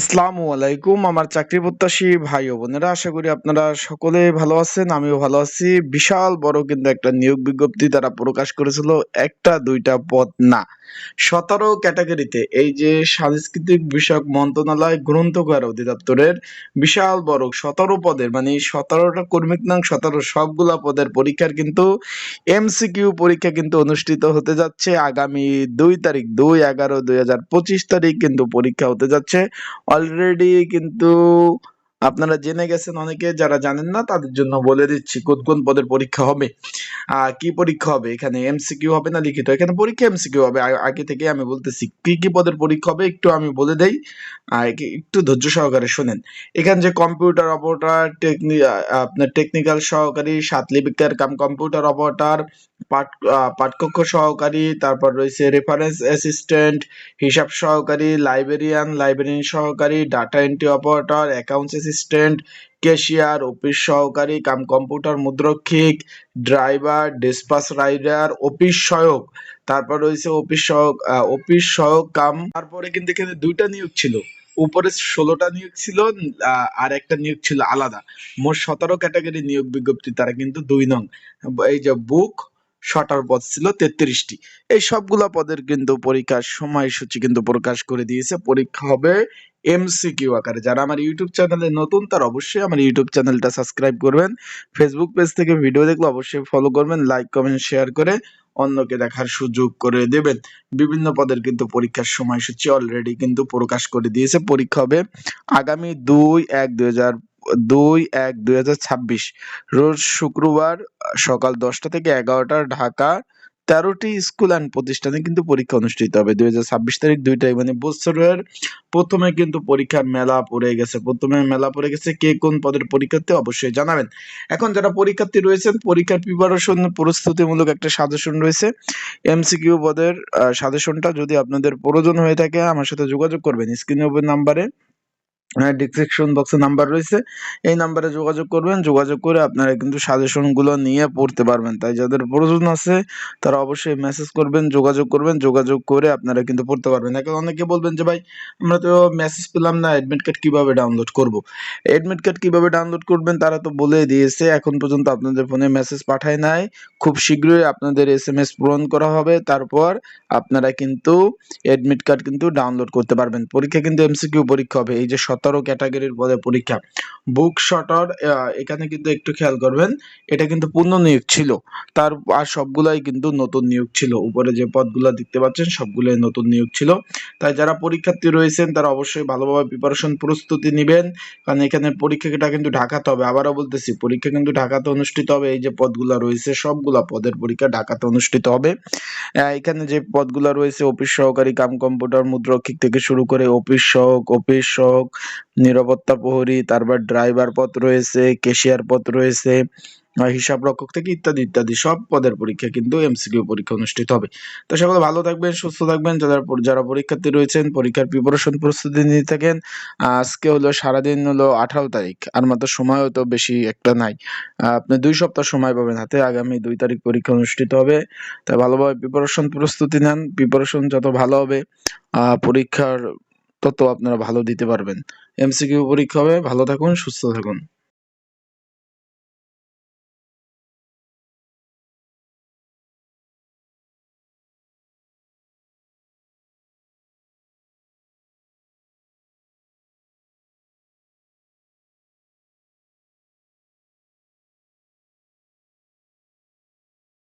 আসসালামু আলাইকুম। আমার চাকরি প্রত্যাশী ভাই ও বোনেরা, আশা করি আপনারা সকলে ভালো আছেন, আমিও ভালো আছি। বিশাল বড় কিন্তু একটা নিয়োগ বিজ্ঞপ্তি তারা প্রকাশ করেছিল, একটা দুইটা পদ না। সতেরো ক্যাটাগরিতে এই যে সাংস্কৃতিক বিষয়ক মন্ত্রণালয় গ্রন্থকার অধিদপ্তরের বিশাল বড় সতেরো পদের মানে সতেরোটা কর্মিক নাম, সতেরো সবগুলা পদের পরীক্ষার কিন্তু এমসিকিউ পরীক্ষা কিন্তু অনুষ্ঠিত হতে যাচ্ছে। আগামী দুই তারিখ, দুই এগারো দুই হাজার পঁচিশ তারিখ কিন্তু পরীক্ষা হতে যাচ্ছে। অলরেডি কিন্তু আপনারা জেনে গেছেন অনেকে যারা জানেন না, তাদের জন্য বলে দিচ্ছি কোন কোন পদের পরীক্ষা হবে কি পরীক্ষা হবে, এখানে এমসিকিউ হবে না লিখিত? এখানে পরীক্ষা এমসিকিউ হবে। আগে থেকে আমি বলতেছি, কি কি পদের পরীক্ষা হবে একটু আমি বলে দেই একটু ধৈর্য সহকারে শোনেন। এখানে যে কম্পিউটার অপারেটর আপনার টেকনিক্যাল সহকারী সাত লিপিকার কাম কম্পিউটার অপারেটর পাঠ পাঠকক্ষ সহকারী, তারপর রয়েছে রেফারেন্স অ্যাসিস্ট্যান্ট হিসাব সহকারী লাইব্রেরিয়ান লাইব্রেরিয়ান সহকারী data entry operator accounts assistant cashier office সহকারী কাম কম্পিউটার মুদ্রক্ষিক ড্রাইভার ডিসপাস রাইডার অফিস সহায়ক। তারপর রয়েছে অফিস আহ, অফিস সহায়ক কাম। তারপরে কিন্তু এখানে দুইটা নিয়োগ ছিল। উপরে ষোলোটা নিয়োগ ছিল আর একটা নিয়োগ ছিল আলাদা। মোট সতেরো ক্যাটাগরি নিয়োগ বিজ্ঞপ্তি তারা কিন্তু দুই নং। এই যে বুক শটার পদ ছিল, তেত্রিশটি। এই সবগুলা পদের কিন্তু পরীক্ষার সময়সূচি কিন্তু প্রকাশ করে দিয়েছে। পরীক্ষা হবে এমসিকিউ আকারে। যারা আমার ইউটিউব চ্যানেলে নতুন, তারা অবশ্যই আমার ইউটিউব চ্যানেলটা সাবস্ক্রাইব করবেন। ফেসবুক পেজ থেকে ভিডিও দেখলে অবশ্যই ফলো করবেন লাইক কমেন্ট শেয়ার করে অন্যকে দেখার সুযোগ করে দেবেন। বিভিন্ন পদের কিন্তু পরীক্ষার সময়সূচি অলরেডি কিন্তু প্রকাশ করে দিয়েছে। পরীক্ষা হবে আগামী দুই এক দুই দুই এক দুই হাজার ছাব্বিশ। রোজ শুক্রবার সকাল দশটা থেকে এগারোটা ঢাকা, তেরোটি স্কুল অ্যান্ড প্রতিষ্ঠানে কিন্তু পরীক্ষা অনুষ্ঠিত হবে। দুই হাজার ছাব্বিশ তারিখ দুইটাই মানে বছরের প্রথমে কিন্তু পরীক্ষার মেলা পড়ে গেছে। প্রথমে মেলা পড়ে গেছে কে কোন পদের পরীক্ষার্থী অবশ্যই জানাবেন। এখন যারা পরীক্ষার্থী রয়েছেন, পরীক্ষার প্রিপারেশন প্রস্তুতিমূলক একটা সাজেশন রয়েছে। এমসিকিউ পদের সাজেশনটা যদি আপনাদের প্রয়োজন হয়ে থাকে, আমার সাথে যোগাযোগ করবেন। স্ক্রিনে নাম্বারে ডিসক্রিপশন বক্সে নাম্বার রয়েছে। এই নাম্বারে যোগাযোগ করবেন। যোগাযোগ করে আপনারা কিন্তু সাজেশনগুলো নিয়ে পড়তে পারবেন। তাই যাদের প্রয়োজন আছে, তারা অবশ্যই মেসেজ করবেন, যোগাযোগ করবেন। যোগাযোগ করে আপনারা কিন্তু পড়তে পারবেন। এখন অনেকে বলবেন যে, ভাই, আমরা তো মেসেজ পেলাম না অ্যাডমিট কার্ড কীভাবে ডাউনলোড করব? অ্যাডমিট কার্ড কীভাবে ডাউনলোড করবেন, তারা তো বলে দিয়েছে। এখন পর্যন্ত আপনাদের ফোনে মেসেজ পাঠায় নাই। খুব শীঘ্রই আপনাদের এস এম এস পূরণ করা হবে। তারপর আপনারা কিন্তু অ্যাডমিট কার্ড কিন্তু ডাউনলোড করতে পারবেন। পরীক্ষা কিন্তু এমসিকিউ পরীক্ষা হবে। এই যে সতেরো ক্যাটাগরির পদে পরীক্ষা। বুক, শটার এখানে কিন্তু একটু খেয়াল করবেন, এটা কিন্তু পূর্ণ নিয়োগ ছিল। তার, আর সবগুলাই কিন্তু নতুন নিয়োগ ছিল। উপরে যে পদগুলো দেখতে পাচ্ছেন, সবগুলোই নতুন নিয়োগ ছিল। তাই যারা পরীক্ষার্থী রয়েছেন, তারা অবশ্যই ভালোভাবে প্রিপারেশন প্রস্তুতি নেবেন। কারণ এখানে পরীক্ষাটা কিন্তু ঢাকাতে হবে। আবারও বলতেছি, পরীক্ষা কিন্তু ঢাকাতে অনুষ্ঠিত হবে। এই যে পদগুলো রয়েছে, সবগুলা পদের পরীক্ষা ঢাকাতে অনুষ্ঠিত হবে। এখানে যে পদগুলো রয়েছে, অফিস সহকারী কাম কম্পিউটার মুদ্রক্ষিক থেকে শুরু করে অফিস সহক অফিস সহক নিরাপত্তা প্রহরী, তারপর ড্রাইভার পদ রয়েছে কেশিয়ার পদ রয়েছে হিসাব রক্ষক থেকে ইত্যাদি ইত্যাদি, সব পদের পরীক্ষা কিন্তু এমসিকিউ পরীক্ষা অনুষ্ঠিত হবে। তো সকলে ভালো থাকবেন, সুস্থ থাকবেন, যারা যারা পরীক্ষার্থী রয়েছেন, পরীক্ষার প্রিপারেশন প্রস্তুতি নিয়ে থাকেন আজকে হলো সারাদিন হলো আঠারো তারিখ, আর মাত্র সময়ও তো বেশি একটা নাই। আপনি দুই সপ্তাহ সময় পাবেন হাতে, আগামী দুই তারিখ পরীক্ষা অনুষ্ঠিত হবে। তাই ভালোভাবে প্রিপারেশন প্রস্তুতি নেন প্রিপারেশন যত ভালো হবে পরীক্ষার তত আপনারা ভালো দিতে পারবেন। এমসিকিউ পরীক্ষা হবে ভালো থাকুন সুস্থ থাকুন।